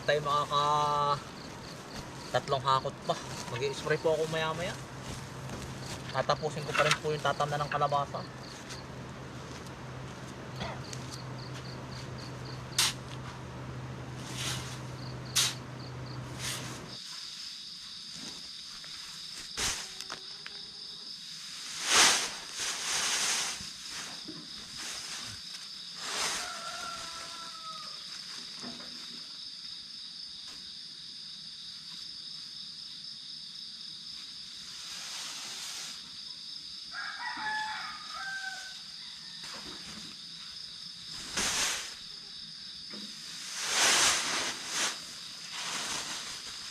baka tayo makaka tatlong hakot pa. mag spray po ako maya maya. Tatapusin ko pa rin po yung tatamna ng kalabasa.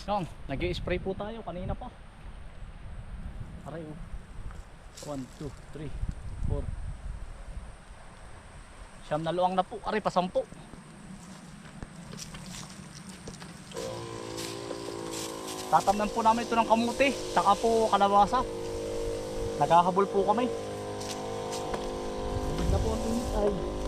Yan, nag spray po tayo kanina pa. Aray oh. 1, 2, 3, 4. Siyam na luwang na po. Aray, pasampo. Tatamnan po namin ito ng kamuti. Saka po kalabasa. Naghahabol po kami. Hindi po ang ay.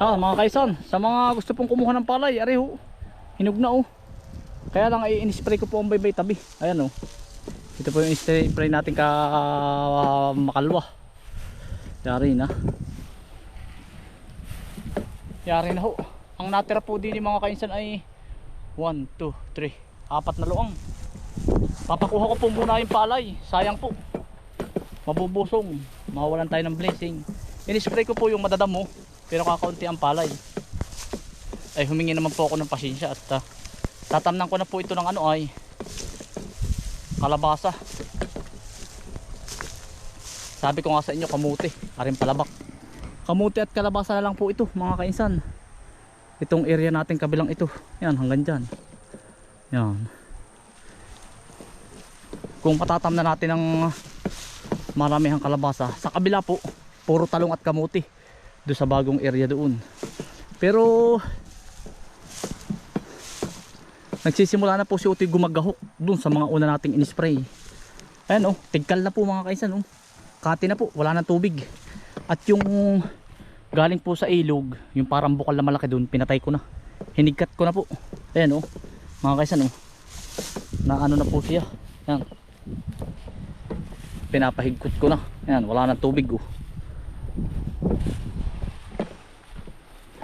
Ah, mga kaisan, sa mga gusto pong kumuha ng palay, ari ho. Hinog na oh. Kaya lang ay in-spray ko po ang baybay tabi. Ayan oh. Ito po yung spray natin ka ah, makalwa. Yari na. Yari na ho. Ang natira po din ng mga kainsan ay 1, 2, 3, apat na luang. Papakuha ko po muna yung palay. Sayang po. Mabubusong. Mawawalan tayo ng blessing. In-spray ko po yung madadamo pero kakaunti ang palay. Ay humingi naman po ako ng pasensya at uh, tatamnan ko na po ito ng ano ay kalabasa. Sabi ko nga sa inyo kamuti aring palabak. Kamuti at kalabasa na lang po ito mga kainsan. Itong area natin kabilang ito. Yan hanggang dyan. Yan. Kung patatamnan natin ng maramihang kalabasa sa kabila po puro talong at kamuti doon sa bagong area doon. Pero nagsisimula na po si Utoy gumagahok doon sa mga una nating in-spray. Ayan oh tigkal na po mga kaisan oh. Kati na po wala nang tubig. At yung galing po sa ilog yung parang bukal na malaki doon pinatay ko na. Hinigkat ko na po. Ayan oh mga kaisan oh. Na ano na po siya. Ayan. Pinapahigkot ko na. Ayan wala nang tubig oh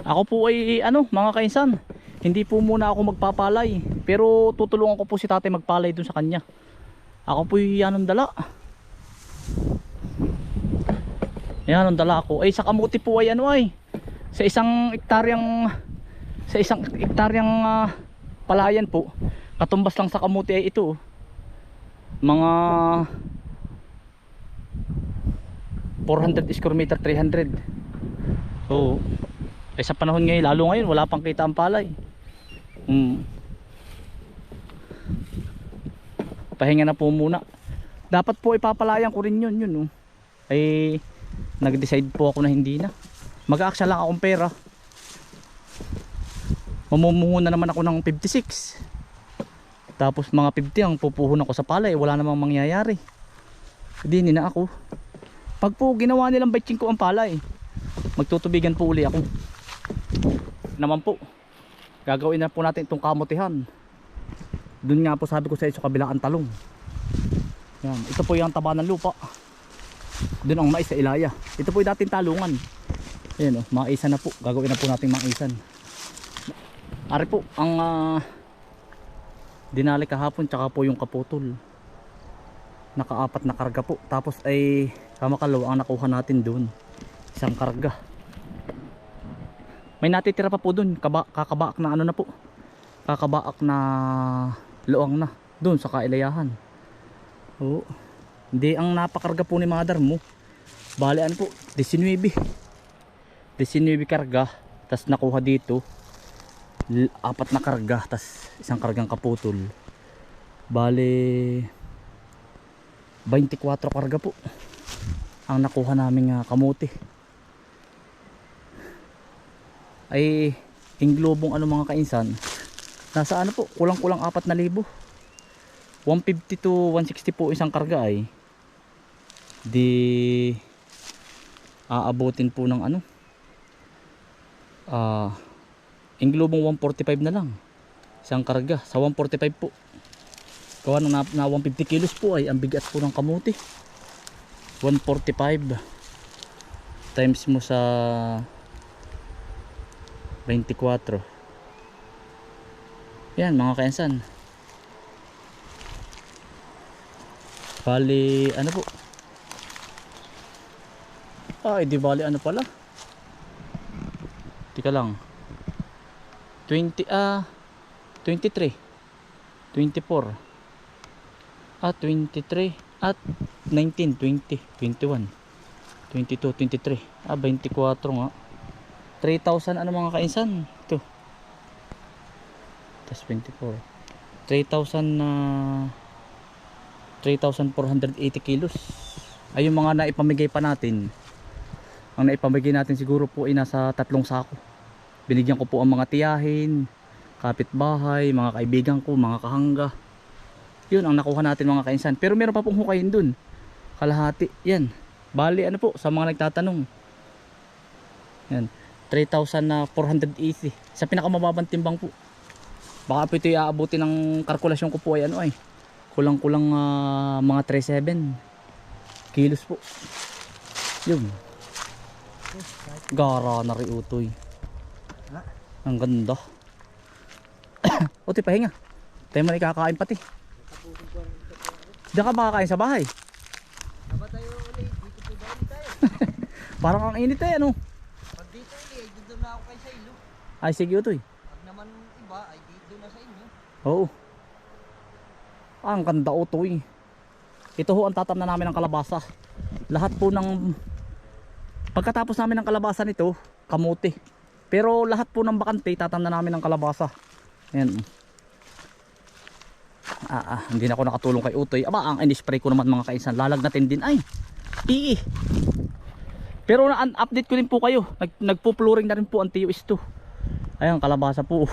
Ako po ay ano mga kainsan Hindi po muna ako magpapalay Pero tutulungan ko po si tatay magpalay dun sa kanya. Ako po yung anong dala. Yan ang dala ko. Ay sa kamuti po ay ano ay Sa isang ektaryang Sa isang ektaryang ah, palayan po Katumbas lang sa kamuti ay ito oh. Mga 400 square meter 300 Oo eh sa panahon ngayon, lalo ngayon, wala pang kita ang palay. Hmm. Pahinga na po muna. Dapat po ipapalayan ko rin yun, yun. Oh. Ay, nag-decide po ako na hindi na. Mag-aaksya lang akong pera. Mamumuho na naman ako ng 56. Tapos mga 50 ang pupuhunan ko sa palay, wala namang mangyayari. Hindi na ako. Pag po ginawa nilang batching ko ang palay, magtutubigan po uli ako naman po gagawin na po natin itong kamutihan dun nga po sabi ko sa sa kabilaan talong yan, ito po yung taba ng lupa dun ang mais sa ilaya ito po yung dating talungan Ayan o, mga isan na po. Gagawin na po natin mga isan. Ari po, ang ah, dinali kahapon tsaka po yung kaputol. Nakaapat na karga po. Tapos ay kamakalaw ang nakuha natin doon. Isang karga. May natitira pa po doon. Kaba, kakabaak na ano na po. Kakabaak na luang na. Doon sa kailayahan. Oo. Hindi ang napakarga po ni mother mo. Bali ano po, 19. 19 karga. Tapos nakuha dito. Apat na karga. Tapos isang kargang kaputol. Bali 24 karga po. Ang nakuha naming ah, kamuti. Ay yung globong ano mga kainsan. Nasa ano po, kulang-kulang 4,000. 150 to 160 po isang karga ay di aabutin po ng ano ah yung globong 145 na lang isang karga sa 145 po gawa na, na 150 kilos po ay ang bigat po ng kamuti 145 times mo sa 24 yan mga kainsan Bali, ano po? Ay, di bali ano pala? Tika lang. 20, ah, 23. 24. Ah, 23. At 19, 20, 21. 22, 23. Ah, 24 nga. 3,000 ano mga kainsan? Ito. Tapos 24. 3,000 na 3,480 kilos. Ay yung mga naipamigay pa natin. Ang naipamigay natin siguro po ay nasa tatlong sako. Binigyan ko po ang mga tiyahin, kapitbahay, mga kaibigan ko, mga kahangga. Yun ang nakuha natin mga kainsan. Pero meron pa pong hukayin dun. Kalahati. Yan. Bali ano po sa mga nagtatanong. Yan. 3,480 sa pinakamababang timbang po. Baka po ito iaabuti ng kalkulasyon ko po ay ano ay kulang-kulang ah, mga 37 kilos po. Yun. Gara na rin utoy. Ang ganda. Utoy pahinga. Tayo man ikakain pati. Diyan ka makakain sa bahay. Parang ang init eh ano Pag dito ulit, dito na ako kay sa ilo. Ay sige utoy. Pag naman iba, ay dito na sa inyo. oo. Ah, ang ganda utoy. Ito ho ang tatam na namin ng kalabasa. Lahat po ng pagkatapos namin ng kalabasa nito kamuti pero lahat po ng bakante tatam na namin ng kalabasa. Yan ah, ah, hindi na ako nakatulong kay Utoy. Aba ang in-spray ko naman mga kaisan lalagnatin din. Ay ii pero na-update ko din po kayo. Nag, nagpo-flooring na rin po ang TUS2 ayan kalabasa po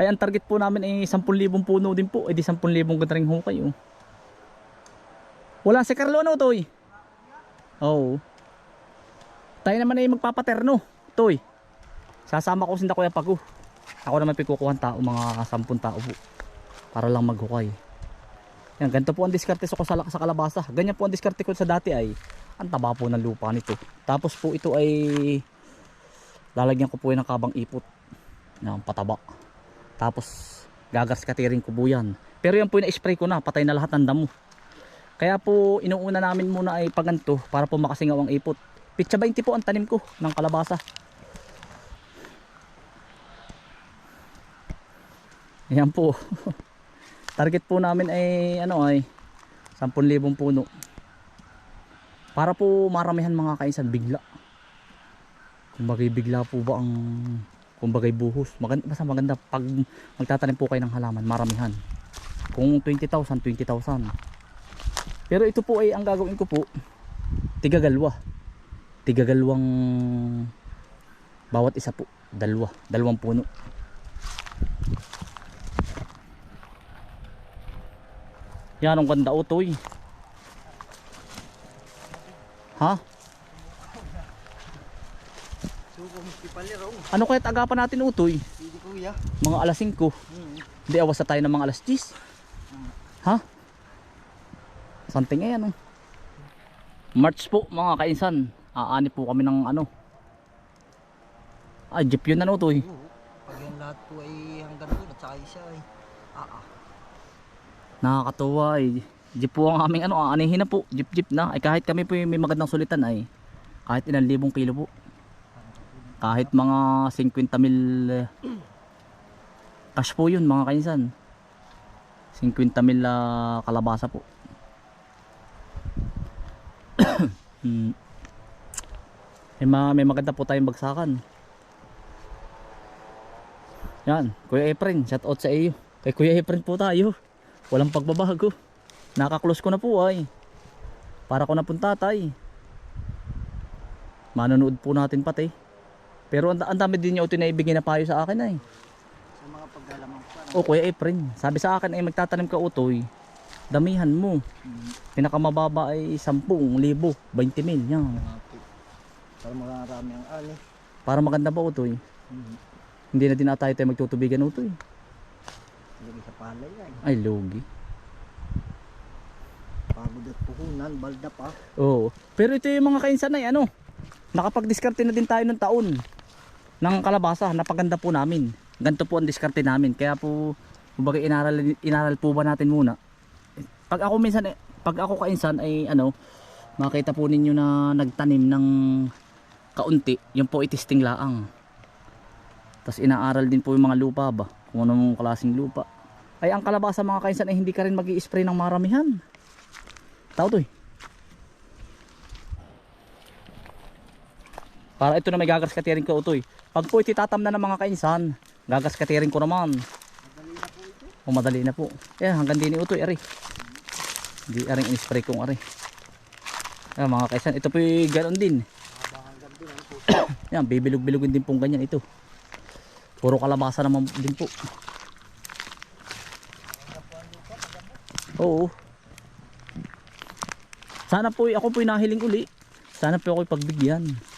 ay ang target po namin ay 10,000 puno din po. Eh di 10,000 ganda rin hukay oh. Wala si Carlo ano toy? Oo. Tayo naman ay magpapaterno. Toy. Sasama ko sinda Kuya Pago. Ako naman pikukuhan tao mga 10 tao po. Para lang maghukay. Yan, ganito po ang diskarte ko sa, sa kalabasa. Ganyan po ang diskarte ko sa dati ay ang taba po ng lupa nito. Tapos po ito ay lalagyan ko po yan ng kabang ipot. Yan, pataba. Tapos gagas katiring ko po yan. Pero yan po yung na-spray ko na, patay na lahat ng damo. Kaya po inuuna namin muna ay paganto para po makasingaw ang ipot. Pitsa 20 po ang tanim ko ng kalabasa. Yan po. Target po namin ay ano ay 10,000 puno. Para po maramihan mga kainsan bigla. Kumbagay po ba ang kumbagay buhos. Maganda, basta maganda pag magtatanim po kayo ng halaman, maramihan. Kung 20,000, 20,000. Pero ito po ay ang gagawin ko po, tigagalwa. Tigagalwang bawat isa po, dalawa, dalawang puno. Yan ang ganda utoy. Ha? Ano kaya agapan natin utoy? Hindi kuya. Mga alas 5. Hmm. Hindi awas na tayo ng mga alas 10. Ha? Something eh ano. March po mga kainsan. Aani po kami ng ano. Ay, jeep yun to eh. Oo. Pag yung lahat po ay hanggang doon at saka isa ay ah ah. Nakakatuwa eh. Jeep po ang aming ano, aanihin na po. Jeep jeep na. Ay kahit kami po yung may magandang sulitan ay kahit ilang libong kilo po. Kahit mga 50 mil eh, cash po yun mga kainsan. 50 mil ah, kalabasa po. hmm. May, ma- may maganda po tayong bagsakan. Yan, Kuya Efren, shout out sa iyo. Kay Kuya Efren po tayo. Walang pagbabago. Nakaklose ko na po ay. Para ko na pong tatay. Manonood po natin pati. Pero ang, ang dami din niya ito na ibigay na payo sa akin ay. Sa mga paglalamang pa. O Kuya Efren, sabi sa akin ay magtatanim ka utoy. Damihan mo. Pinakamababa ay 10,000, 20 mil. Yan. Mga po. Para marami ang ani. Para maganda ba utoy? Hmm. Hindi na din na tayo tayo magtutubigan utoy. Lagi sa palay ay. Ay, logi. Pagod at puhunan, balda pa. Oo. Pero ito yung mga kainsan ay ano, nakapag-diskarte na din tayo ng taon ng kalabasa. Napaganda po namin. Ganito po ang diskarte namin. Kaya po, kumbaga inaral, inaral po ba natin muna. Pag ako minsan, eh, pag ako kainsan ay ano, makita po ninyo na nagtanim ng kaunti. Yung po itisting laang. Tapos inaaral din po yung mga lupa ba. Kung anong klaseng lupa. Ay ang kalabasa mga kainsan ay hindi ka rin mag spray ng maramihan. Tao to eh. Para ito na may gagas katiring ko utoy. Pag po ititatam na ng mga kainsan, gagas katiring ko naman. O madali na po. Eh hanggang din ni utoy ari. Hindi aring in-spray kong ari. Yan mga kainsan, ito po yung ganoon din. Yan, bibilog-bilogin din pong ganyan ito. Puro kalabasa naman din po. Oo. Sana po ako po nahiling uli. Sana po ako pagbigyan.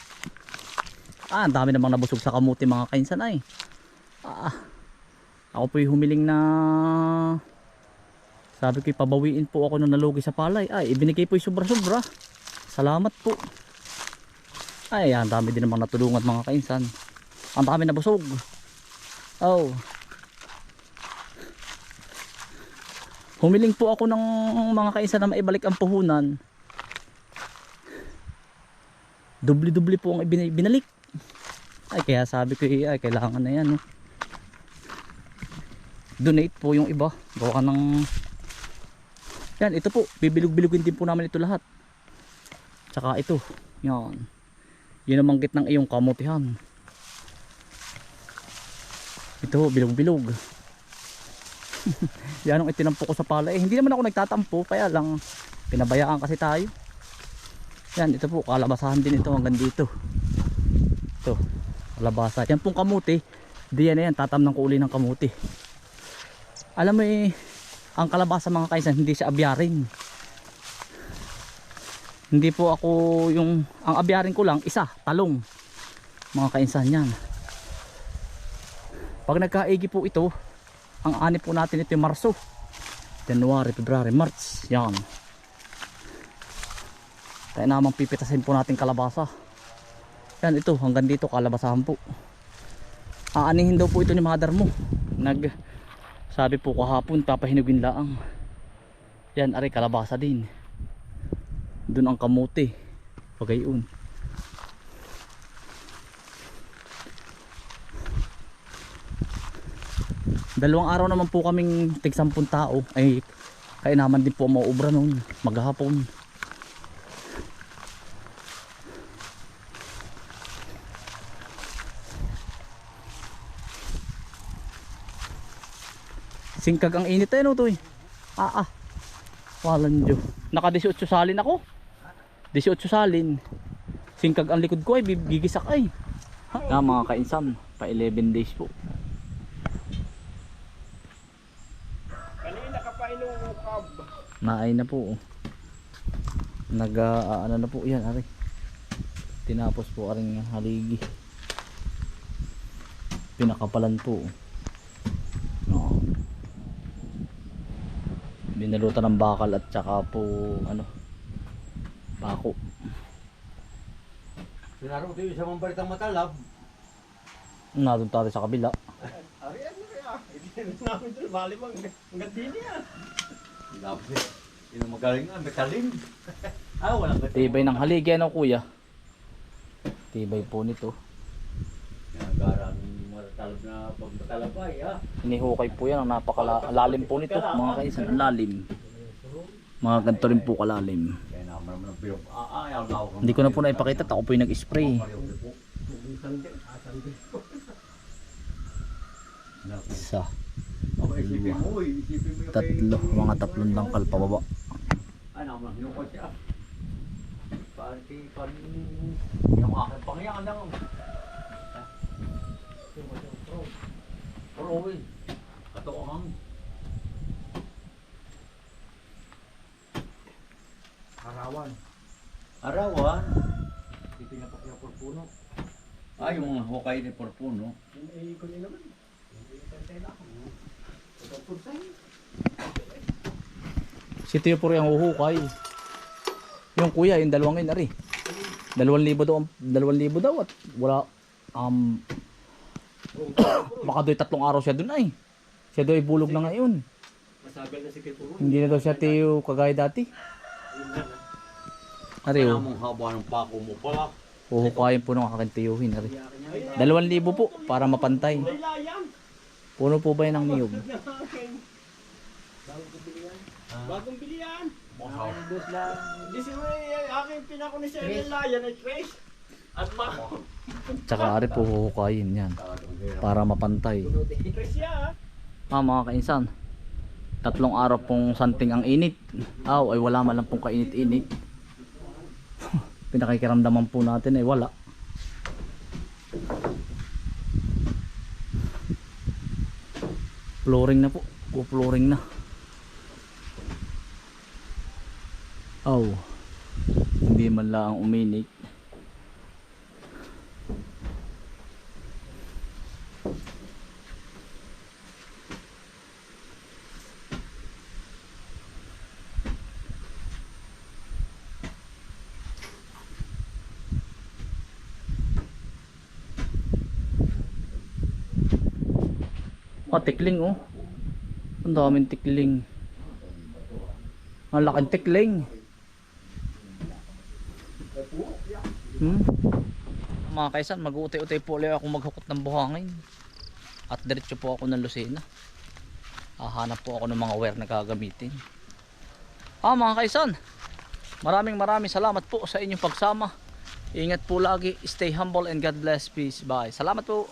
Ah, ang dami namang nabusog sa kamuti mga kainsan ay. Ah, ako po humiling na sabi ko pabawiin po ako ng nalugi sa palay. Ay, ibinigay po yung sobra-sobra. Salamat po. Ay, ang dami din namang natulungan mga kainsan. Ang dami nabusog. Oh. Humiling po ako ng mga kainsan na maibalik ang puhunan. Dubli-dubli po ang binalik. Ay kaya sabi ko ay kailangan na yan. no. Donate po yung iba. Gawa ka ng... Yan, ito po. Bibilog-bilogin din po namin ito lahat. Tsaka ito. Yan. Yun ang manggit ng iyong kamutihan. Ito, bilog-bilog. Yan ang itinampo ko sa pala. Eh, hindi naman ako nagtatampo. Kaya lang, pinabayaan kasi tayo. Yan, ito po, kalabasahan din ito hanggang dito. Ito, kalabasa. Yan pong kamuti. Di yan na yan, tatamnan ko uli ng kamuti. Alam mo eh, ang kalabasa mga kaisan, hindi siya abyarin. Hindi po ako yung, ang abyarin ko lang, isa, talong. Mga kainsan yan. Pag nagkaigi po ito, ang ani po natin ito yung Marso. January, February, March. Yan. Kaya namang pipitasin po natin kalabasa. Yan ito, hanggang dito kalabasahan po. Aanihin daw po ito ni mother mo. Nag sabi po kahapon papahinugin laang. Yan, ari kalabasa din. Doon ang kamote. Pagayon. Dalawang araw naman po kaming tigsampung tao. Ay, kaya naman din po mauubra noon. Maghapon. Singkag ang init eh no to eh. Ah ah. Walang Diyo. Naka 18 salin ako. 18 salin. Singkag ang likod ko ay bigisak ay. Ha, ah, mga kainsan, pa 11 days po. Kanina ka pa inuukab. Naay na po. oh. Nag ano na po 'yan, ari. Tinapos po aring haligi. Pinakapalan po. oh. No. Binalutan ng bakal at saka po ano pako. Sinaro ko yung isang balitang matalab. Nandun tayo sa kabila. Ari, ano kaya? Hindi namin doon. Malimang. Ang gandini ah. Dapat Sino magaling nga, metalim. ah, walang gato. Tibay ng haligi ano kuya? Tibay po nito. Nagaran matatalab na pag matalabay, ha? Inihukay po yan. Ang napakalalim po nito. Mga kaisan, ang lalim. Mga ganito rin po kalalim. Ah, ako. Hindi ko na po naipakita. Ako po yung nag-spray. Isa, eh, yung tatlo, mga tatlong dangkal pababa. Naman, yung ko siya. Pati, pati, yung aking pangyan lang. Pero, eh, katoang. Harawan. Arawan. Hindi na pa kaya por puno. Ah, yung mga hukay ni Porpuno. Hindi ko nila puntay. Si Tio po rin ang uhukay. Yung kuya, yung dalawang yun, ari. Dalawang libo daw, ang- dalawang libo daw at wala, um, baka do'y tatlong araw siya dun ay. Siya do'y bulog na ngayon. Masagal na si Kay Puro. Hindi na daw siya Tio kagaya dati. Ari, Kaya oh, mong haba ng pako mo pala. uhukayin po ng aking tiyuhin, ari. Dalawang libo po, para mapantay. Puno po ba yun ng niyog? Bagong bili yan. Bagong bili yan. Masaw. Di si aking pinako ni Sir layan ay Trace. Tsaka ari po huhukayin yan, para mapantay. Ah, mga kainsan. Tatlong araw pong santing ang init. Aw, ay wala man lang pong kainit-init. Pinakikiramdaman po natin ay wala. Flooring na po. Flooring na. Aw. Hindi man lang uminik. Ah, tikling oh. Ang daming tikling. Ang tikling. Hmm? Mga kaisan, mag-uutay-utay po ulit ako maghukot ng buhangin. At diretso po ako ng Lucena. Hahanap po ako ng mga wire na gagamitin. Ah, mga kaisan. Maraming maraming salamat po sa inyong pagsama. Ingat po lagi. Stay humble and God bless. Peace. Bye. Salamat po.